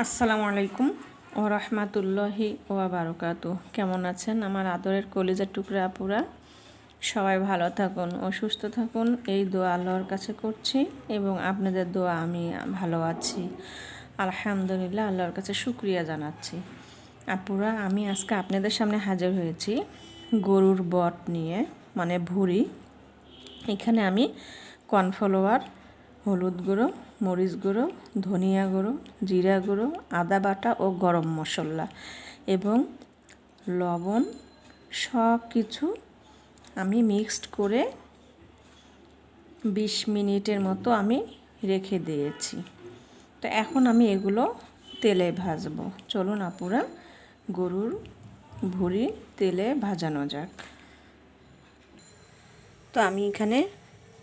আসসালামু আলাইকুম ও রহমাতুল্লাহি ওয়া বারকাতু কেমন আছেন আমার আদরের কলিজার টুকরা আপুরা? সবাই ভালো থাকুন ও সুস্থ থাকুন, এই দোয়া আল্লাহর কাছে করছি এবং আপনাদের দোয়া আমি ভালো আছি। আলহামদুলিল্লাহ আল্লাহর কাছে শুক্রিয়া জানাচ্ছি। আপুরা, আমি আজকে আপনাদের সামনে হাজির হয়েছি গরুর বট নিয়ে মানে ভুড়ি। এখানে আমি কর্নফ্লাওয়ার হলুদ গুঁড়ো, মরিচ গুঁড়ো, ধনিয়া গুঁড়ো, জিরা গুঁড়ো, আদা বাটা ও গরম মশলা এবং লবণ সব কিছু আমি মিক্সড করে বিশ মিনিটের মতো আমি রেখে দিয়েছি। তো এখন আমি এগুলো তেলে ভাজবো। চলুন আপুরা, গরুর ভুড়ি তেলে ভাজানো যাক। তো আমি এখানে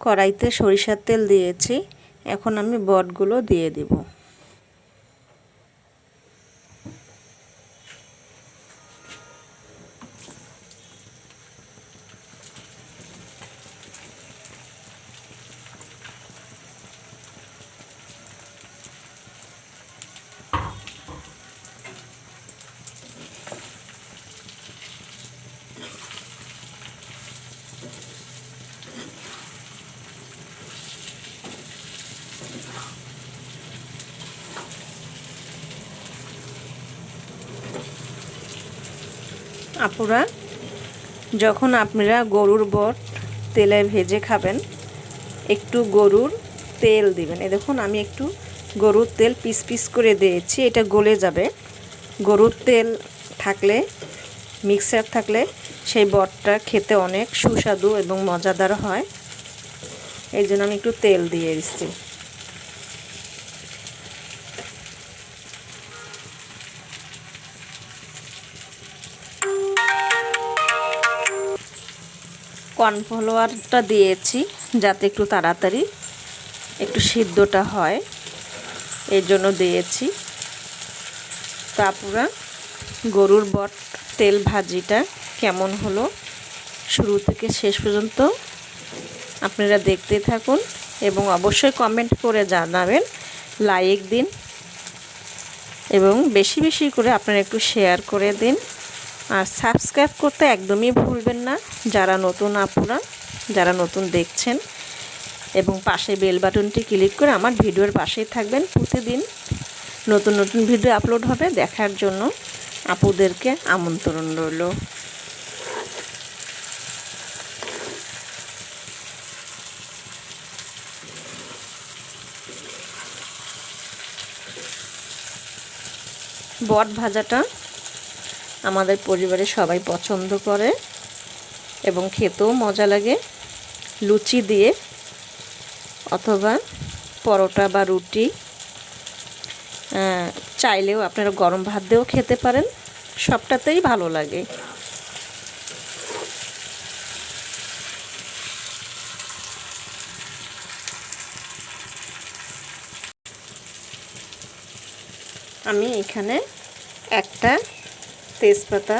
কড়াইতে সরিষার তেল দিয়েছি। এখন আমি বটগুলো দিয়ে দেবো। আপুরা, যখন আপনারা গরুর বট তেলে ভেজে খাবেন, একটু গরুর তেল দিবেন। এ দেখুন, আমি একটু গরুর তেল পিস পিস করে দিয়েছি, এটা গলে যাবে। গরুর তেল থাকলে, মিক্সার থাকলে সেই বটটা খেতে অনেক সুস্বাদু এবং মজাদার হয়। এই জন্য আমি একটু তেল দিয়ে দিচ্ছি। কর্নফ্লাওয়ারটা দিয়েছি যাতে একটু তাড়াতাড়ি একটু সিদ্ধটা হয়। এর জন্য দিয়েছি তারপরে গরুর বট, তেল ভাজিটা কেমন হলো? শুরু থেকে শেষ পর্যন্ত আপনারা দেখতে থাকুন এবং অবশ্যই কমেন্ট করে জানাবেন লাইক দিন এবং বেশি বেশি করে আপনারা একটু শেয়ার করে দিন। আর সাবস্ক্রাইব করতে একদমই ভুলবেন না, যারা নতুন আপুরা যারা নতুন দেখছেন, এবং পাশে বেল বাটনটি ক্লিক করে আমার ভিডিওর পাশেই থাকবেন প্রতিদিন। নতুন নতুন ভিডিও আপলোড হবে, দেখার জন্য আপুদেরকে আমন্ত্রণ রইল। বট ভাজাটা আমাদের পরিবারে সবাই পছন্দ করে এবং খেতেও মজা লাগে। লুচি দিয়ে অথবা পরোটা বা রুটি। চাইলেও আপনারা গরম ভাত দিয়েও খেতে পারেন। সবটাতেই ভালো লাগে। আমি এখানে একটা তেজপাতা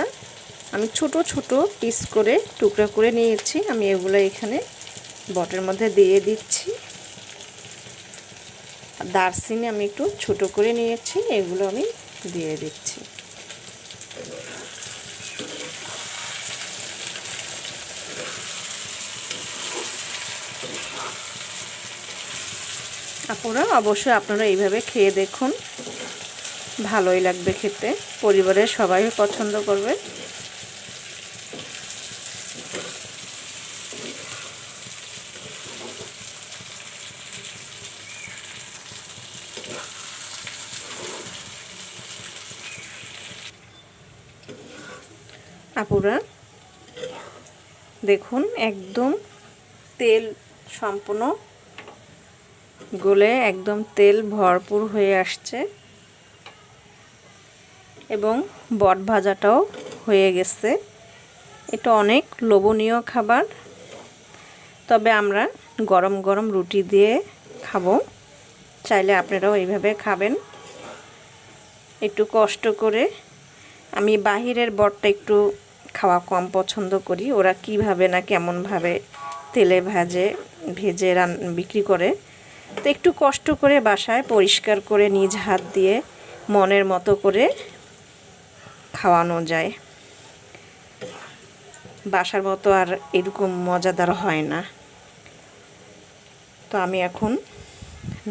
আমি ছোট ছোট পিস করে টুকরা করে নিয়েছি। আমি এগুলো এখানে বটের মধ্যে দিয়ে দিচ্ছি। দারচিনি আমি একটু ছোট করে নিয়েছি, এগুলো আমি দিয়ে দিচ্ছি। আপনারা অবশ্যই আপনারা এইভাবে খেয়ে দেখুন। ভালোই লাগবে খেতে। পরিবারের সবাই পছন্দ করবে। আপুরা, দেখুন একদম তেল সম্পূর্ণ গলে একদম তেল ভরপুর হয়ে আসছে। এবং বট ভাজাটাও হয়ে গেছে। এটা অনেক লোভনীয় খাবার। তবে আমরা গরম গরম রুটি দিয়ে খাব। চাইলে আপনারাও এইভাবে খাবেন। একটু কষ্ট করে আমি বাহিরের বটটা একটু খাওয়া কম পছন্দ করি। ওরা কীভাবে না কেমনভাবে তেলে ভাজে, ভেজে রান, বিক্রি করে। তো একটু কষ্ট করে বাসায় পরিষ্কার করে নিজ হাত দিয়ে মনের মতো করে খাওয়ানো যায়। বাসার মতো আর এরকম মজাদার হয় না। তো আমি এখন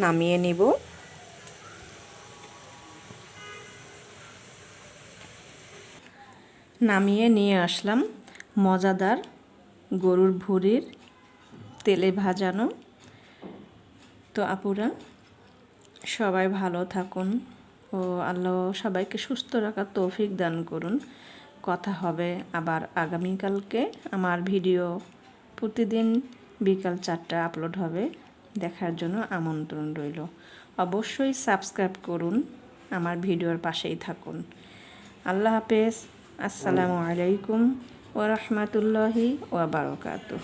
নামিয়ে নিব। নামিয়ে নিয়ে আসলাম মজাদার গরুর ভুঁড়ির তেলে ভাজানো। তো আপুরা, সবাই ভালো থাকুন। ও আল্লাহ সবাইকে সুস্থ রাখার তৌফিক দান করুন। কথা হবে আবার আগামীকালকে। আমার ভিডিও প্রতিদিন বিকাল চারটা আপলোড হবে। দেখার জন্য আমন্ত্রণ রইল। অবশ্যই সাবস্ক্রাইব করুন। আমার ভিডিওর পাশেই থাকুন। আল্লাহ হাফেজ। আসসালামু আলাইকুম ওরহমতুল্লাহি ওয়াবারকাতুহ